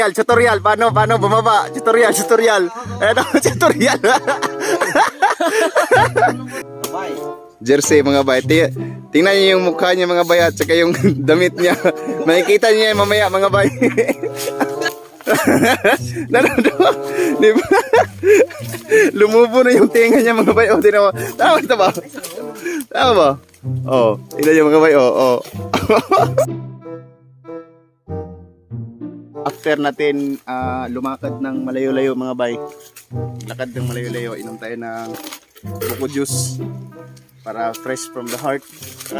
Tutorial, tutorial. Paano, paano bumaba? Tutorial, tutorial. Ano, tutorial. Jersey mga bay. Ti- tingnan niyo yung mukha niya mga bay at saka yung damit niya. Makikita niya yan mamaya mga bay. Nanono. Di ba? Lumubo na yung tinga niya mga bay. O, tinawa. Tama, tama. Tama ba? Oh, tingnan niyo mga bay. Oh, oh. After natin ah, lumakad ng malayo-layo mga bay. Lakad ng malayo-layo, inom tayo ng buko juice para fresh from the heart.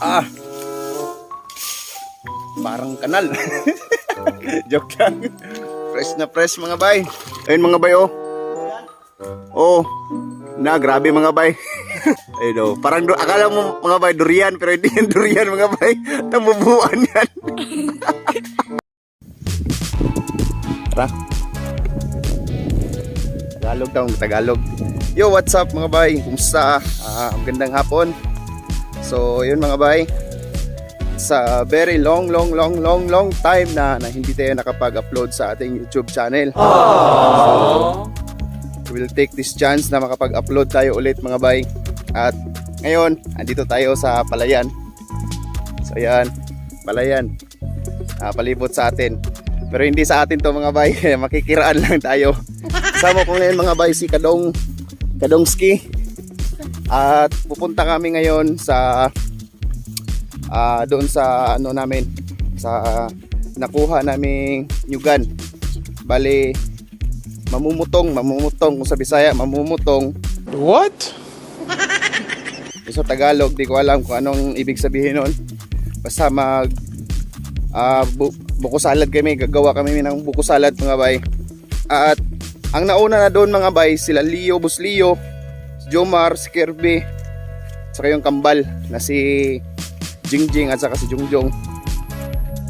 ah. Parang kanal. Joke lang. Fresh na fresh mga bay. Ayun mga bay oh. Oh. Na, grabe mga bay. Ayun oh. Parang do, akala mo mga bay durian pero hindi yan durian mga bay. Tamubuan yan. Tara. Tagalog daw, Tagalog. Yo, what's up mga bay? Kumusta? Ah, magandang hapon. So, yun mga bay. Sa very long, long, long, long, long time na, na hindi tayo nakapag-upload sa ating YouTube channel. So, we'll take this chance na makapag-upload tayo ulit mga bay. At ngayon, andito tayo sa Palayan. So, yan. Palayan. Ah, palibot sa atin. Pero hindi sa atin to mga bay. Makikiraan lang tayo. Kasama ko ngayon mga bay si Kadong Kadongski. At pupunta kami ngayon sa ah, doon sa ano namin sa nakuha naming nyugan. Bali mamumutong, mamumutong kung sa Bisaya, mamumutong. What? Sa Tagalog, di ko alam kung anong ibig sabihin nun. Basta mag ah, bu- buko salad kami, gagawa kami ng buko salad mga bay. At ang nauna na doon mga bay, sila Leo, Bus Leo, si Jomar, si Kirby, saka yung kambal na si Jingjing at saka si Jungjong.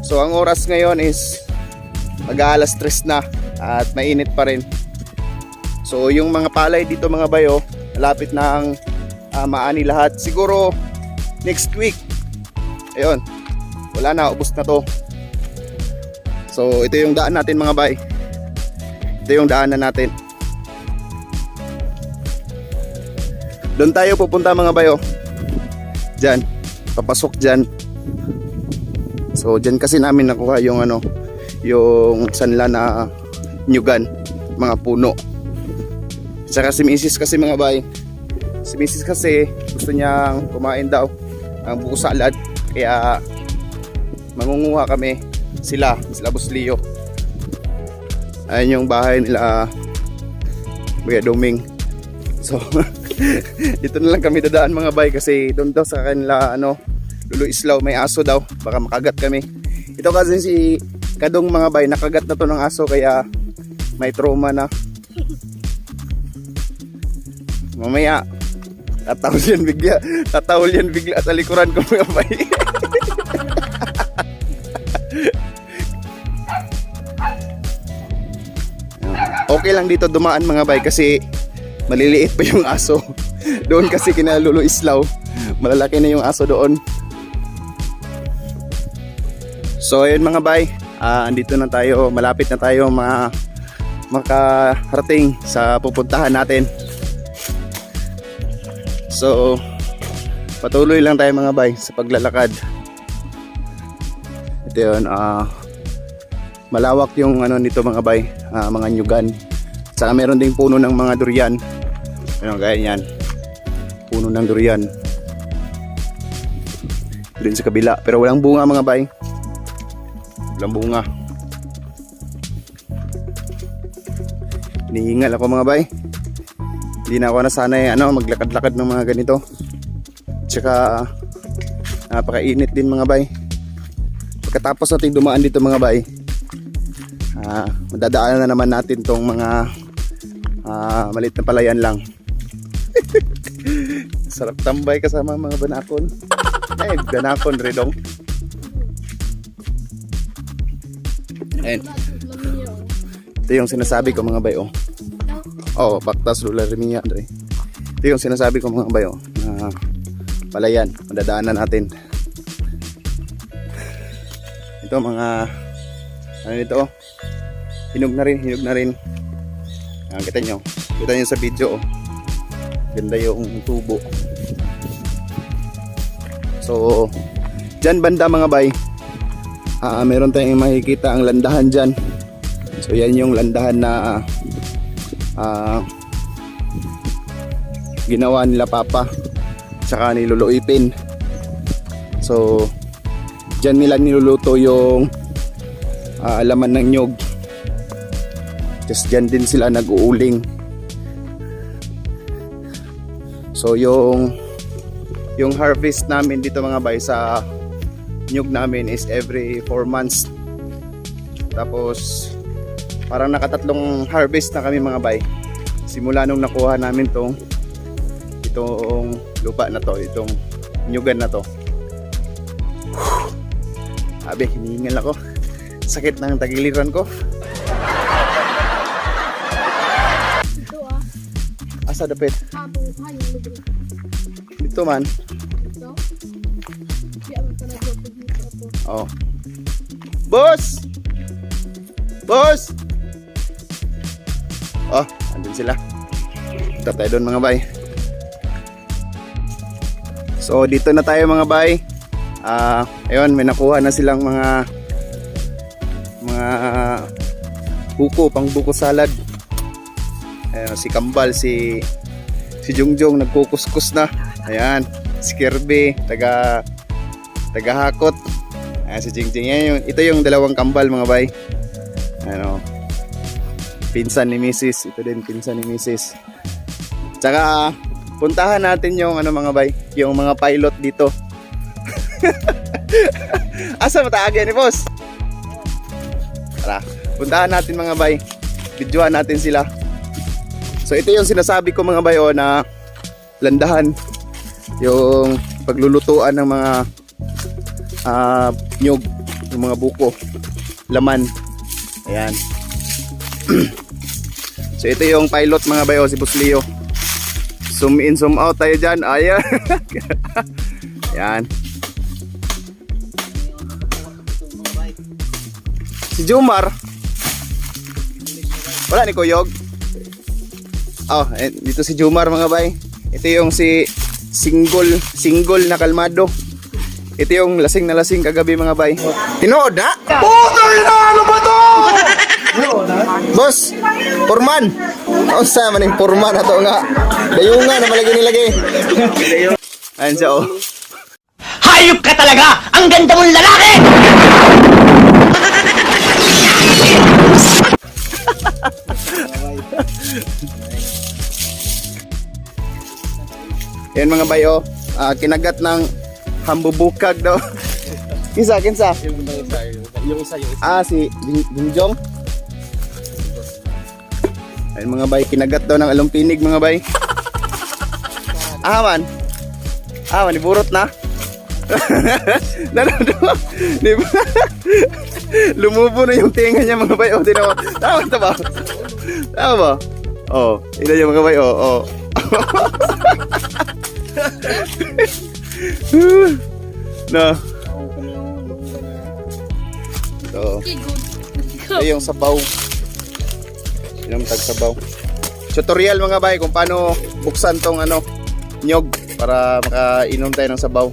So ang oras ngayon is mag-aalas stress na at mainit pa rin. So yung mga palay dito mga bayo, malapit na ang maani lahat. Siguro next week. Ayun. Wala na, ubos na to. So ito yung daan natin mga bay. Ito yung daanan natin. Doon tayo pupunta mga bayo. Diyan. Papasok diyan. So diyan kasi namin nakuha yung ano, yung sanla na nyugan, mga puno. Saka si Mrs. kasi mga bay. Si Mrs. kasi gusto niyang kumain daw ang buko salad. Kaya mangunguha kami sila, sila Buslio. Ayun yung bahay nila Kuya Doming. So, dito na lang kami dadaan mga bay kasi doon daw sa kanila ano, Lulu Islaw may aso daw. Baka makagat kami. Ito kasi si Kadong mga bay, nakagat na to ng aso kaya may trauma na. Mamaya, tatawal yan bigla. Tatawal yan bigla sa likuran ko mga bay. okay lang dito dumaan mga bay kasi maliliit pa yung aso. doon kasi kinalulu islaw. Malalaki na yung aso doon. So ayun mga bay, ah, andito na tayo, malapit na tayo ma makarating sa pupuntahan natin. So patuloy lang tayo mga bay sa paglalakad. Ito yun, ah, malawak yung ano nito mga bay, ah, mga nyugan. Saka meron ding puno ng mga durian. Ano gaya niyan. Puno ng durian. Doon sa kabila, pero walang bunga mga bay. Walang bunga. Hinihingal ako mga bay. Hindi na ako nasanay ano, maglakad-lakad ng mga ganito. Tsaka napakainit din mga bay. Pagkatapos natin dumaan dito mga bay, ah, madadaanan na naman natin tong mga ah, malit na palayan lang. Sarap tambay kasama mga banakon. Ay, banakon redong. Ayan. Ito yung sinasabi ko mga bayo. Oh, baktas lula remiya Andre. Ito yung sinasabi ko mga bayo na palayan, madadaanan natin. Ito mga ano nito oh. Hinog na rin, hinog na rin. Ayan, kita nyo. Kita nyo sa video oh. Ganda yung tubo. So, dyan banda mga bay. Ah, meron tayong makikita ang landahan dyan. So, yan yung landahan na ah, ginawa nila papa tsaka ni Lolo Ipin. So, dyan nila niluluto yung ah, alaman ng nyog. Tapos dyan din sila nag-uuling. So, yung yung harvest namin dito mga bay sa nyug namin is every 4 months. Tapos parang nakatatlong harvest na kami mga bay. Simula nung nakuha namin tong itong lupa na to, itong nyugan na to. Abe, hinihingal ako. Sakit ng tagiliran ko. Ito ah, Asa dapit? habang hayong lugar. Dito man. Ito. Dito. Oh. Boss! Boss! Oh, andun sila. Punta tayo doon mga bay. So, dito na tayo mga bay. Ah, ayun, may nakuha na silang mga mga buko, pang buko salad. Ayun, si Kambal, si si Jungjong nagkukuskus na. Ayan, si Kirby, taga taga hakot. Ayan si Jingjing. Yan yung, ito yung dalawang kambal mga bay. Ano, pinsan ni Mrs. Ito din pinsan ni Mrs. Tsaka puntahan natin yung ano mga bay, yung mga pilot dito. Asa mataagay ni boss? Tara, puntahan natin mga bay. Videoan natin sila. So ito yung sinasabi ko mga bay oh, na landahan yung paglulutuan ng mga ah nyog, yung mga buko, laman. Ayan. so ito yung pilot mga bayo si Boss Leo. Zoom in, zoom out tayo dyan. Ayan. Ayan. Si Jumar. Wala ni Kuyog. Oh, eh, dito si Jumar mga bay. Ito yung si single, single na kalmado. Ito yung lasing na lasing kagabi mga bay. Tinood na? Putang ina! Ano ba to? Boss, Purman. Oh, sa man yung Purman na to nga. Dayungan na malagi nilagay. Ayun siya oh. Hayop ka talaga! Ang ganda mong lalaki! Yan mga bayo, ah, kinagat ng hambubukag daw. kinsa, kinsa? Yung isa, yung isa. Ah, si Dingjong. Ayun mga bay, kinagat daw ng alumpinig mga bay. Ah, man. Ah, iburot na. Di ba? Lumubo na yung tinga niya mga bay. Oh, tinawa. Tama ba? Tama ba? Oh, ina niya mga bay. Oh, oh. na. So, ito yung sabaw. Inom tag sabaw. Tutorial mga bay kung paano buksan tong ano, nyog para makainom tayo ng sabaw.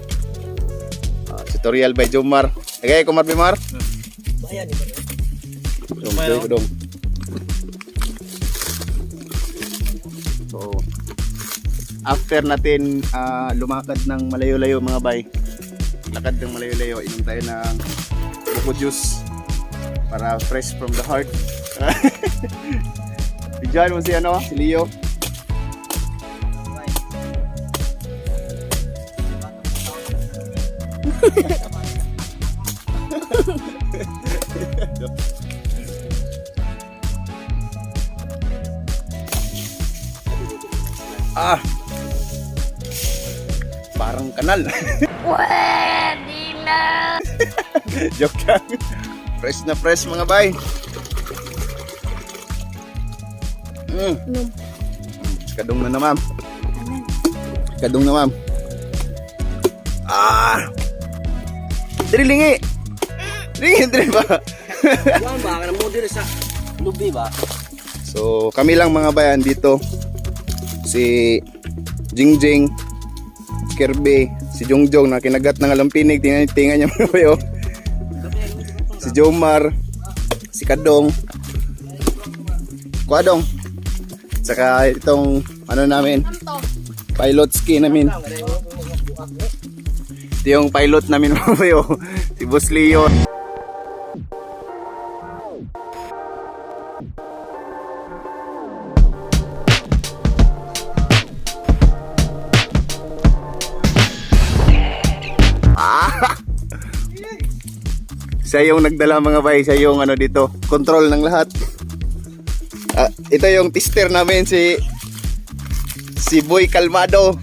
Ah, tutorial by Jomar. Okay, Kumar Bimar? Bayan, Dong, dong. So, after natin ah, lumakad ng malayo-layo mga bay, lakad ng malayo-layo, inom tayo ng buko juice para fresh from the heart. Bidyan mo si ano, si Leo. Ah! Parang kanal. Pwede na. Joke lang. Fresh na fresh mga bay. Mm. Inom. Kadong na na ma'am. Kadong na ma'am. Ah! Dirilingi! Ringin din ba? Yan ba? Kanang mo dire sa lubi ba? So, kami lang mga bayan dito. Si Jingjing, Kirby, si Jongjong na kinagat ng alampinig. Tingnan, tingnan niya mga bayo. Si Jomar, si Kadong, Kuadong. Saka itong ano namin, pilot ski namin. Ito yung pilot namin mga bayo. Si Boss Leo. Siya yung nagdala mga bay, siya yung ano dito, control ng lahat. Ito yung tester namin si si Boy Kalmado.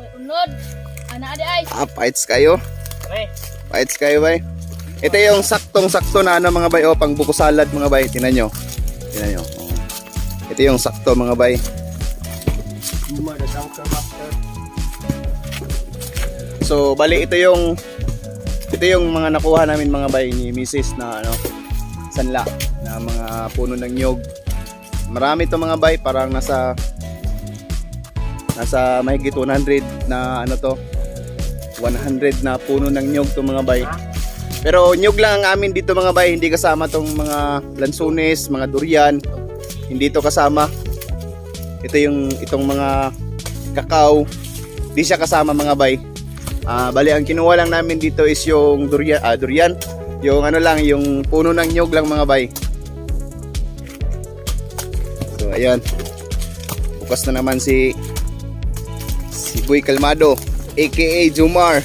Oy, unod. Ana ade ay. ah, fights kayo. Pre. Fights kayo bay. Ito yung saktong-sakto na ano mga bay, oh, pang buko salad mga bay. Tingnan nyo. Tingnan nyo. Oh. Ito yung sakto mga bay. So, bali ito yung ito yung mga nakuha namin mga bay ni Mrs. na ano sanla na mga puno ng nyog. Marami to mga bay, parang nasa nasa mahigit 100 na ano to 100 na puno ng nyog to mga bay. Pero nyog lang ang amin dito mga bay, hindi kasama tong mga lansones, mga durian. Hindi to kasama. Ito yung itong mga kakao. Di siya kasama mga bay. Ah, bali ang kinuha lang namin dito is yung durian, ah, durian. Yung ano lang, yung puno ng nyog lang mga bay. So ayan. Bukas na naman si si Boy Kalmado aka Jumar,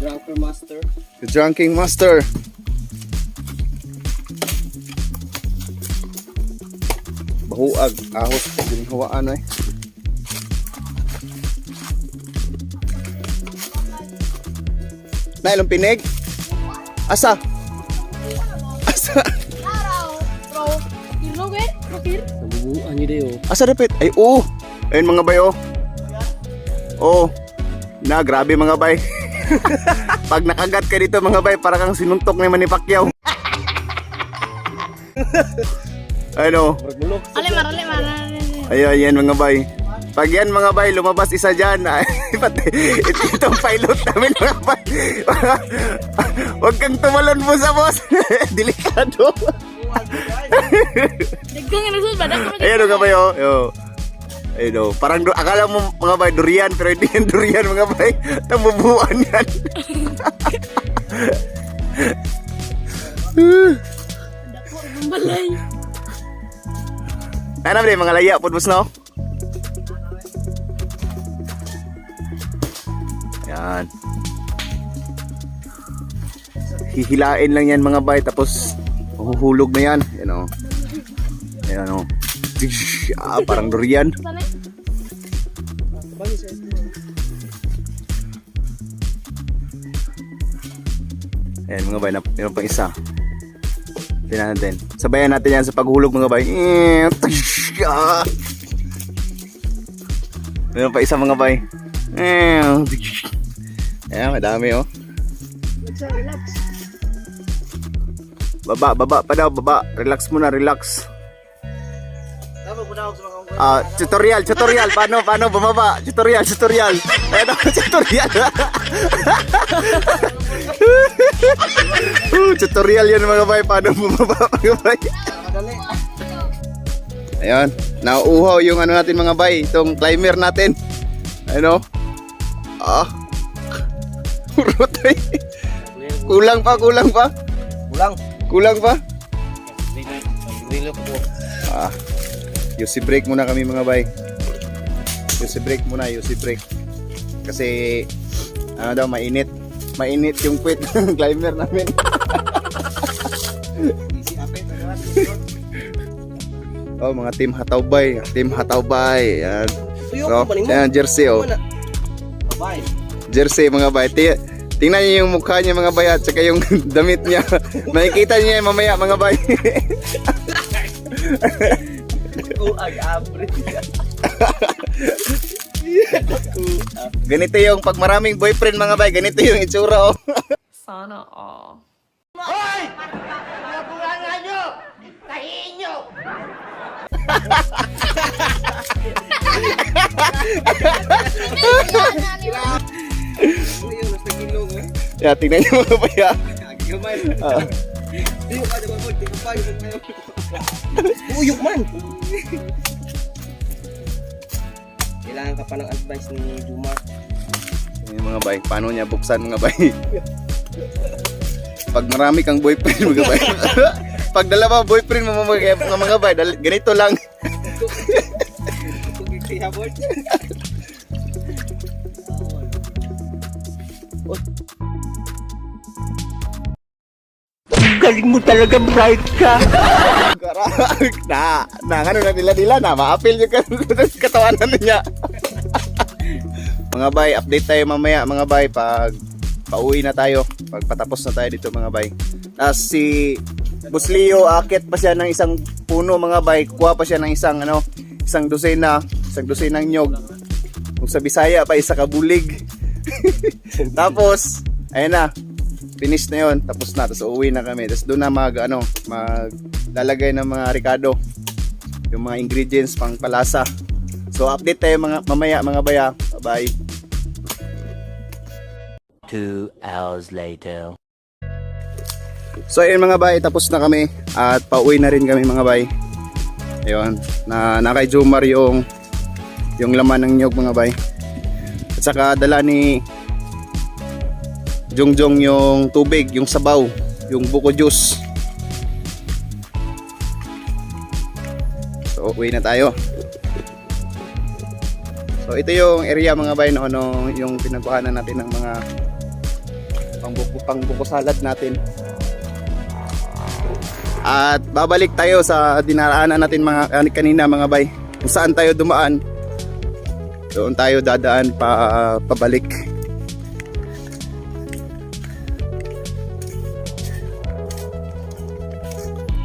Dunker Master. the Drunking Master. Bahuag, ahos, ginhawaan eh. Na ilang pinig? Asa? Asa? Nabubuan niyo dayo. Asa dapit? Ay, oo. Ayun mga bay, oh. Oo. Na, grabe mga bay. Pag nakagat ka dito mga bay, para kang sinuntok ni Manny Pacquiao. ano? Murag Ale mar, ale mar. Ayun, yan mga bay. Pag yan mga bay, lumabas isa dyan. Pati, ito, itong pilot namin mga bay. Huwag kang tumalon mo sa boss. Delikado. Dagkong nga nagsusod ba? Dagkong Ayan o bay oh. Yo. Ayun o. Parang du- akala mo mga bay durian pero hindi yan durian mga bay. Nabubuan yan. Balay. Ano ba mga laya po boss no? Yan. Hihilain lang yan mga bay tapos mahuhulog na yan. Yan o. Ayan o. Ah, parang durian. Ayan mga bay, meron pang isa. Tingnan natin. Sabayan natin yan sa paghulog mga bay. Meron pa isa mga bay. Ayan, madami oh. Relax. Baba, baba pa daw, baba. Relax muna, relax. Ah, tutorial, tutorial. Paano, paano bumaba? Tutorial, tutorial. Ayan ako, tutorial. uh, tutorial yan mga bay. Paano bumaba mga bay? Ayan, nauuhaw yung ano natin mga bay. Itong climber natin. Ano? Ah. Rutay. kulang pa, kulang pa. Kulang. Kulang pa. Rilo ko. Ah, UC break muna kami mga bay. UC break muna, UC break. Kasi ano daw mainit. Mainit yung quit ng climber namin. Oh, mga team Hataw-bay, team Hataw-bay. Yan. Tuyo So, yan jersey oh. Bye. Jersey mga bay. Ti- Tingnan niyo yung mukha niya mga bay at saka yung damit niya. Makikita niya yan mamaya mga bay. Oh, ag-abre. Ganito yung pag maraming boyfriend mga bay, ganito yung itsura oh. Sana all. Yeah, tingnan niyo mga bay ah. Uyok man! Kailangan ka pa ng advice ni Jumar. Yung mga bay, paano niya buksan mga bay? Pag marami kang boyfriend mga bay. Pag dalawa boyfriend mo mga, mga, bay, ganito lang. Galing mo talaga, bright ka. Na, na ano na nila nila na, ma-appeal yung kat- katawanan niya. mga bay, update tayo mamaya mga bay pag pauwi na tayo, pag patapos na tayo dito mga bay. Tapos si Buslio, akit pa siya ng isang puno mga bay, kuha pa siya ng isang ano, isang dosena, isang dosenang nyog. Kung sa Bisaya pa isa kabulig. Tapos, ayun na, finish na yon tapos na. Tapos uuwi na kami. Tapos doon na mag ano maglalagay ng mga ricado yung mga ingredients pang palasa. So update tayo mga mamaya mga baya. Bye Two hours later. so ayun mga bay tapos na kami. At pauwi na rin kami mga bay ayun. Na nakay Jomar yung yung laman ng nyog mga bay saka dala ni Jongjong yung tubig, yung sabaw, yung buko juice. So, uwi na tayo. So, ito yung area mga bay no, ano, yung pinagkuhanan natin ng mga pangbuko, pangbuko salad natin. At babalik tayo sa dinaraanan natin mga kan- kanina mga bay. Kung saan tayo dumaan, doon tayo dadaan pa pabalik.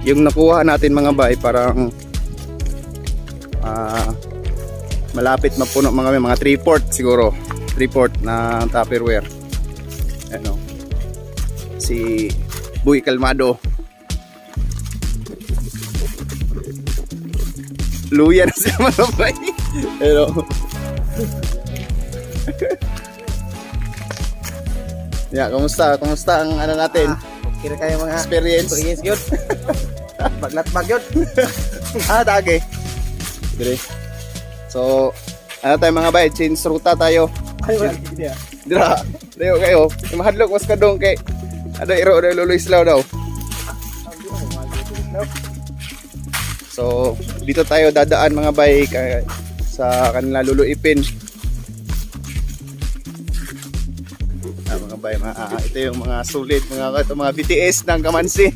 yung nakuha natin mga bay parang ah, malapit mapuno mga mga 3 port siguro. 3 port na tupperware. Ano? Si Buy Kalmado. Luya na siya mga bay. Pero yeah, kumusta? Kumusta ang ano natin? Kira kayo mga Experience? experience yun. Baglat-bag yun. ah, dagi. Dire. So, ano tayo mga bay, change ruta tayo. Ay, wala. Ah. Dira, dayo kayo. Yung mahadlok mas kadong kay ano iro daw luloy slaw daw. So, dito tayo dadaan mga bay sa kanila luluipin. Ah, mga bay, mga, ah, ito yung mga sulit, mga ito, mga BTS ng Kamansi.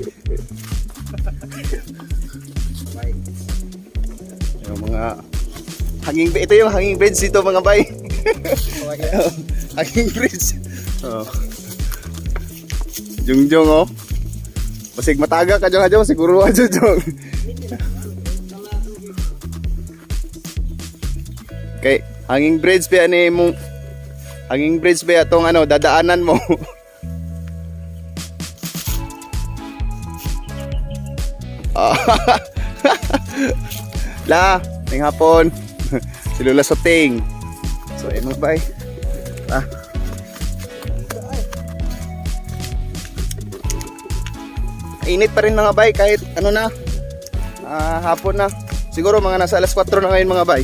yung mga hanging ito yung hanging bridge dito mga bay. hanging bridge. Oh. Jungjong oh. Pasig mataga ka jong jong siguro ajo jong. Kay hanging bridge pa ni mo hanging bridge pa tong ano dadaanan mo. La, ning hapon. si Lula Soting. So, ayun mga bay. Ah. Init pa rin mga bay kahit ano na. ah, hapon na. Siguro mga nasa alas 4 na ngayon mga bay.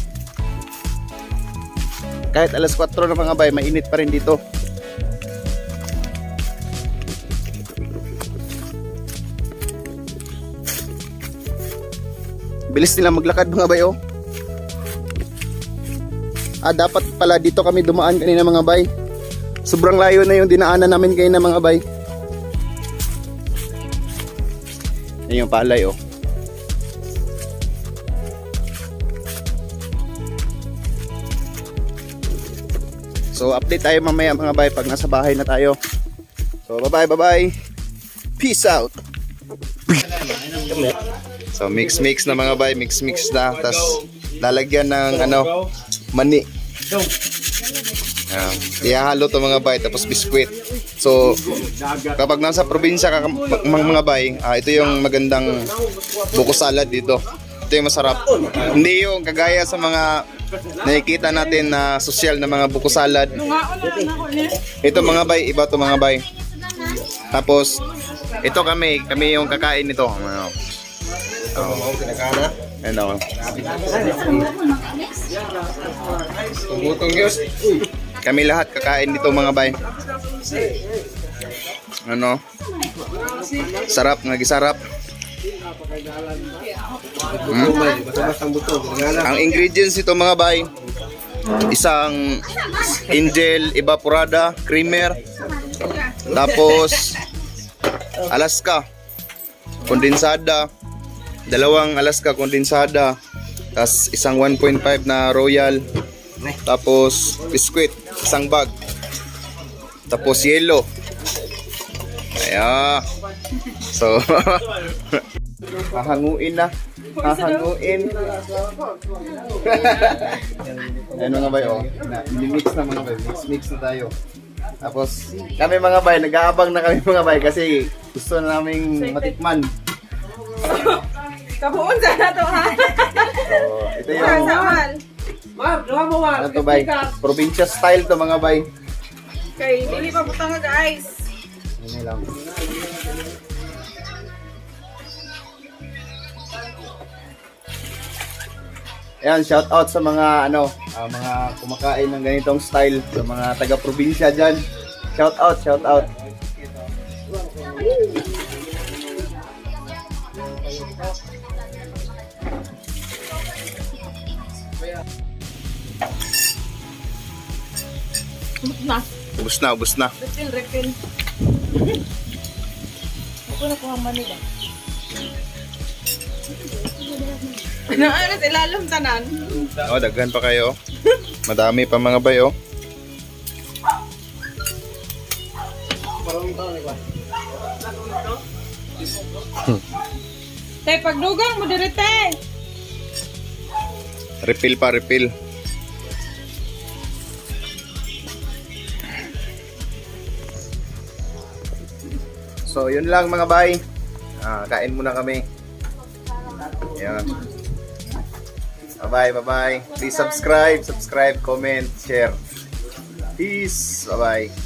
Kahit alas 4 na mga bay, mainit pa rin dito. Bilis nila maglakad mga bay oh. Ah, dapat pala dito kami dumaan kanina mga bay. Sobrang layo na yung dinaanan namin kanina mga bay. Yan yung palay oh. So update tayo mamaya mga bay pag nasa bahay na tayo. So bye bye bye bye. Peace out. So mix mix na mga bay, mix mix na tas lalagyan ng ano mani Ayan. Ihahalo to mga bay, tapos biskwit. So, kapag nasa probinsya ka mga, bay, ah, ito yung magandang buko salad dito. Ito yung masarap. Hindi yung kagaya sa mga nakikita natin na social na mga buko salad. Ito mga bay, iba to mga bay. Tapos, ito kami, kami yung kakain nito. Ano? Oh. Ano? Kami lahat kakain dito mga bay. Ano? Sarap, nagisarap. Hmm? Ang ingredients ito mga bay, isang angel evaporada, creamer, tapos Alaska, kondensada, dalawang Alaska kondensada, tapos isang 1.5 na royal, tapos biskwit, isang bag, tapos yelo. Ayan. So, hahanguin na. Hahanguin. Ayan mga bay, oh. Na, mix na mga bay. Mix, mix na tayo. Tapos, kami mga bay, nag-aabang na kami mga bay kasi gusto na naming matikman. Kabuon sa na to ha. So, ito yung, Sawal. Mar, gawa mo Mar. ano to bay, probinsya style to mga bay. Kay dili pa butang nga guys. Ano lang. Ayan, shout out sa mga ano, ah, mga kumakain ng ganitong style, sa mga taga-probinsya diyan. Shout out, shout out. Na, Ubus na, ubus na. refill, refill. Ako na kuha Manila. Na ano sa ilalom tanan? Oh, daghan pa kayo. Madami pa mga bayo. Tay pagdugang mo diri tay. Refill pa, refill. So, yun lang mga bay. Ah, kain muna kami. Yan. Bye-bye, bye-bye. Please subscribe, subscribe, comment, share. Peace. Bye-bye.